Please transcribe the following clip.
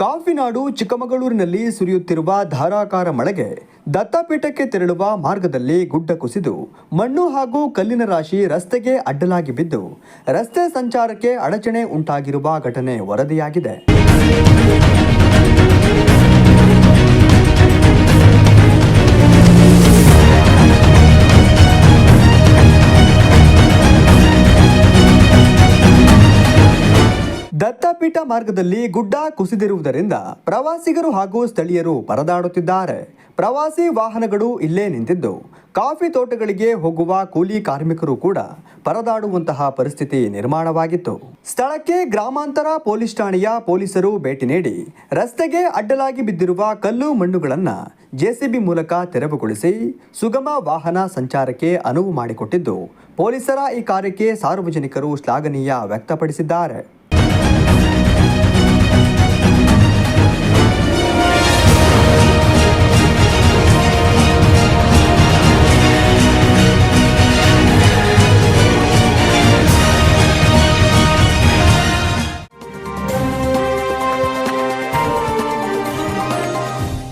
ಗಡಿನಾಡು ಚಿಕ್ಕಮಗಳೂರಿನಲ್ಲಿ ಸುರಿಯುತ್ತಿರುವ ಧಾರಾಕಾರ ಮಳೆಗೆ ದತ್ತಪೀಠಕ್ಕೆ ತೆರಳುವ ಮಾರ್ಗದಲ್ಲಿ ಗುಡ್ಡ ಕುಸಿದು, ಮಣ್ಣು ಹಾಗೂ ಕಲ್ಲಿನ ರಾಶಿ ರಸ್ತೆಗೆ ಅಡ್ಡಲಾಗಿ ಬಿದ್ದು, ರಸ್ತೆ ಸಂಚಾರಕ್ಕೆ ಅಡಚಣೆ ಉಂಟಾಗಿರುವ ಘಟನೆ ವರದಿಯಾಗಿದೆ. ದತ್ತಪೀಠ ಮಾರ್ಗದಲ್ಲಿ ಗುಡ್ಡ ಕುಸಿದಿರುವುದರಿಂದ ಪ್ರವಾಸಿಗರು ಹಾಗೂ ಸ್ಥಳೀಯರು ಪರದಾಡುತ್ತಿದ್ದಾರೆ. ಪ್ರವಾಸಿ ವಾಹನಗಳು ಇಲ್ಲೇ ನಿಂತಿದ್ದು. ಕಾಫಿ ತೋಟಗಳಿಗೆ ಹೋಗುವ ಕೂಲಿ ಕಾರ್ಮಿಕರು ಕೂಡ ಪರದಾಡುವಂತಹ ಪರಿಸ್ಥಿತಿ ನಿರ್ಮಾಣವಾಗಿತ್ತು. ಸ್ಥಳಕ್ಕೆ ಗ್ರಾಮಾಂತರ ಪೊಲೀಸ್ ಠಾಣೆಯ ಪೊಲೀಸರು ಭೇಟಿ ನೀಡಿ, ರಸ್ತೆಗೆ ಅಡ್ಡಲಾಗಿ ಬಿದ್ದಿರುವ ಕಲ್ಲು ಮಣ್ಣುಗಳನ್ನು ಜೆಸಿಬಿ ಮೂಲಕ ತೆರವುಗೊಳಿಸಿ ಸುಗಮ ವಾಹನ ಸಂಚಾರಕ್ಕೆ ಅನುವು ಮಾಡಿಕೊಟ್ಟಿದ್ದು. ಪೊಲೀಸರ ಈ ಕಾರ್ಯಕ್ಕೆ ಸಾರ್ವಜನಿಕರು ಶ್ಲಾಘನೀಯ ವ್ಯಕ್ತಪಡಿಸಿದ್ದಾರೆ. Thank you.